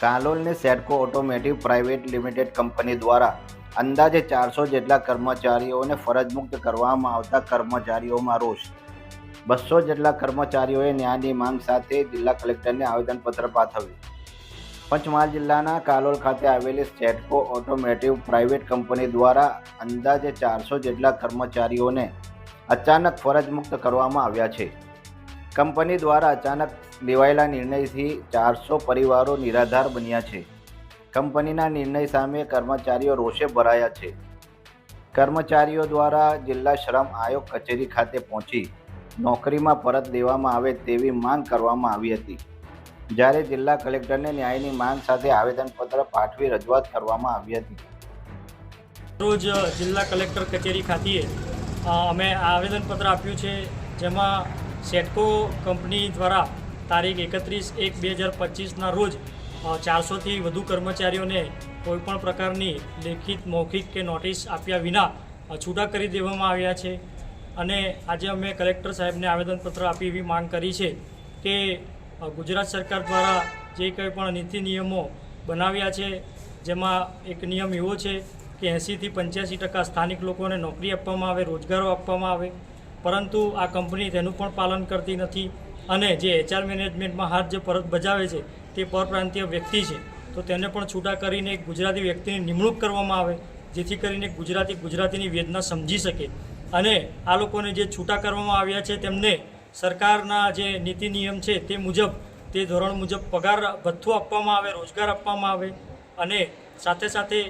કાલોલની Sedco automotive private limited company દ્વારા અંદાજે ચારસો જેટલા કર્મચારીઓને ફરજ મુક્ત કરવામાં આવતા કર્મચારીઓમાં રોષ. બસો જેટલા કર્મચારીઓએ ન્યાયની માંગ સાથે જિલ્લા કલેક્ટરને આવેદનપત્ર પાઠવ્યું. પંચમહાલ જિલ્લાના કાલોલ ખાતે આવેલી સેડકો ઓટોમેટિવ પ્રાઇવેટ કંપની દ્વારા અંદાજે ચારસો જેટલા કર્મચારીઓને અચાનક ફરજ મુક્ત કરવામાં આવ્યા છે. કંપની દ્વારા અચાનક લેવાયેલા નિર્ણયથી ચારસો પરિવારો નિરાધાર બન્યા છે. કંપનીના નિર્ણય સામે કર્મચારીઓ રોષે ભરાયા છે. કર્મચારીઓ દ્વારા જિલ્લા શ્રમ આયોગ કચેરી ખાતે પહોંચી નોકરીમાં પરત દેવામાં આવે તેવી માંગ કરવામાં આવી હતી. જ્યારે જિલ્લા કલેક્ટરને ન્યાયની માંગ સાથે આવેદનપત્ર પાઠવી રજૂઆત કરવામાં આવી હતી. રોજ જિલ્લા કલેક્ટર કચેરી ખાતે અમે આવેદનપત્ર આપ્યું છે, જેમાં સેટકો કંપની દ્વારા તારીખ એકત્રીસ એક બે હજાર પચીસના રોજ ચારસોથી વધુ કર્મચારીઓને કોઈપણ પ્રકારની લેખિત, મૌખિક કે નોટિસ આપ્યા વિના છૂટા કરી દેવામાં આવ્યા છે. અને આજે અમે કલેક્ટર સાહેબને આવેદનપત્ર આપી એવી માંગ કરી છે કે ગુજરાત સરકાર દ્વારા જે કંઈ પણ નીતિ નિયમો બનાવ્યા છે, જેમાં એક નિયમ એવો છે કે એંસીથી પંચ્યાસી ટકા સ્થાનિક લોકોને નોકરી આપવામાં આવે, રોજગારો આપવામાં આવે, પરંતુ આ કંપની તેનું પણ પાલન કરતી નથી. અને જે એચઆર મેનેજમેન્ટમાં હાથ જે પરત બજાવે છે, તે પરપ્રાંતીય વ્યક્તિ છે. તો તેને પણ છૂટા કરીને એક ગુજરાતી વ્યક્તિની નિમણૂક કરવામાં આવે, જેથી કરીને ગુજરાતી ગુજરાતીની વેદના સમજી શકે. અને આ લોકોને જે છૂટા કરવામાં આવ્યા છે, તેમને સરકારના જે નીતિ નિયમ છે, તે મુજબ, તે ધોરણ મુજબ પગાર ભથ્થું આપવામાં આવે, રોજગાર આપવામાં આવે. અને સાથે સાથે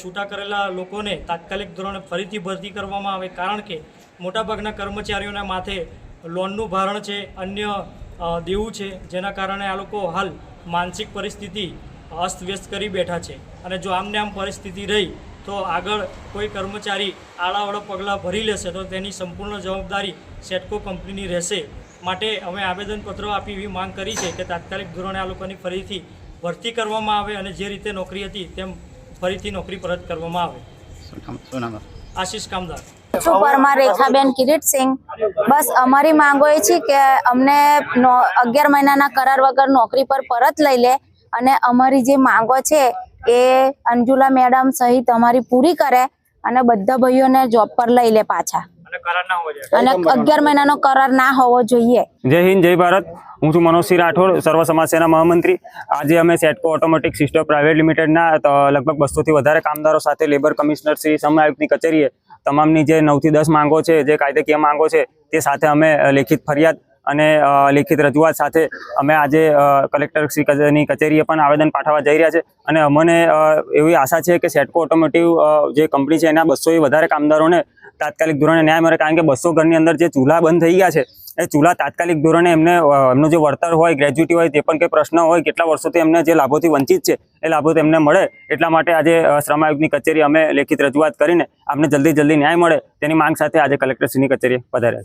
છૂટા કરેલા લોકોને તાત્કાલિક ધોરણે ફરીથી ભરતી કરવામાં આવે, કારણ કે મોટાભાગના કર્મચારીઓના માથે લોનનું ભારણ છે અન્ય દેવું છે જેના કારણે આ લોકો હાલ માનસિક પરિસ્થિતિ અસ્તવ્યસ્ત કરી બેઠા છે. અને જો આમને આમ પરિસ્થિતિ રહી તો આગળ કોઈ કર્મચારી આડાવડા પગલાં ભરી લેશે તો તેની સંપૂર્ણ જવાબદારી સેટકો કંપનીની રહેશે. માટે અમે આવેદનપત્ર આપી એવી માંગ કરી છે કે તાત્કાલિક ધોરણે આ લોકોની ફરીથી ભરતી કરવામાં આવે અને જે રીતે નોકરી હતી તેમ ફરીથી નોકરી પરત કરવામાં આવે. આશીષ કામદાર. છું પરમાર રેખાબેન કિરીટસિંહ? બસ અમારી માંગો એ છે કે અમને નો અગિયાર મહિનાના કરાર વગર નોકરી પર પરત લઈ લે અને અમારી જે માંગો છે એ અંજુલા મેડમ સહિત અમારી પૂરી કરે અને બધા ભાઈઓને જોબ પર લઈ લે પાછા. અને કરાર ના હોવા જોઈએ. અને અગિયાર મહિનાનો કરાર ના હોવો જોઈએ. જય હિન્દ જય ભારત. હું છું મનોજસિંહ રાઠોડ સર્વ સમાજ સેના મહામંત્રી. આજે અમે સેટકો ઓટોમેટિક સિસ્ટમ પ્રાઇવેટ લિમિટેડના તો લગભગ બસોથી વધારે કામદારો સાથે લેબર કમિશનર શ્રી સમ આયુક્તની કચેરીએ તમામની જે નવથી દસ માંગો છે, જે કાયદાકીય માંગો છે, તે સાથે અમે લેખિત ફરિયાદ અને લેખિત રજૂઆત સાથે અમે આજે કલેક્ટર શ્રી કચેરીએ પણ આવેદન પાઠવવા જઈ રહ્યા છે. અને અમને એવી આશા છે કે સેટકો ઓટોમેટિવ જે કંપની છે એના બસોથી વધારે કામદારોને તાત્કાલિક ધોરણે ન્યાય મળે, કારણ કે બસો ઘરની અંદર જે ચૂલા બંધ થઈ ગયા છે એ ચૂલા તાત્કાલિક ધોરણે એમને એમનું જે વળતર હોય ગ્રેજ્યુટી હોય, તે પણ કંઈ પ્રશ્ન હોય, કેટલા વર્ષોથી એમને જે લાભોથી વંચિત છે, એ લાભો તેમને મળે. એટલા માટે આજે શ્રમ આયોગની કચેરી અમે લેખિત રજૂઆત કરીને આપને જલ્દી જલ્દી ન્યાય મળે. તેની માંગ સાથે આજે કલેક્ટરશ્રીની કચેરી પધાર્યા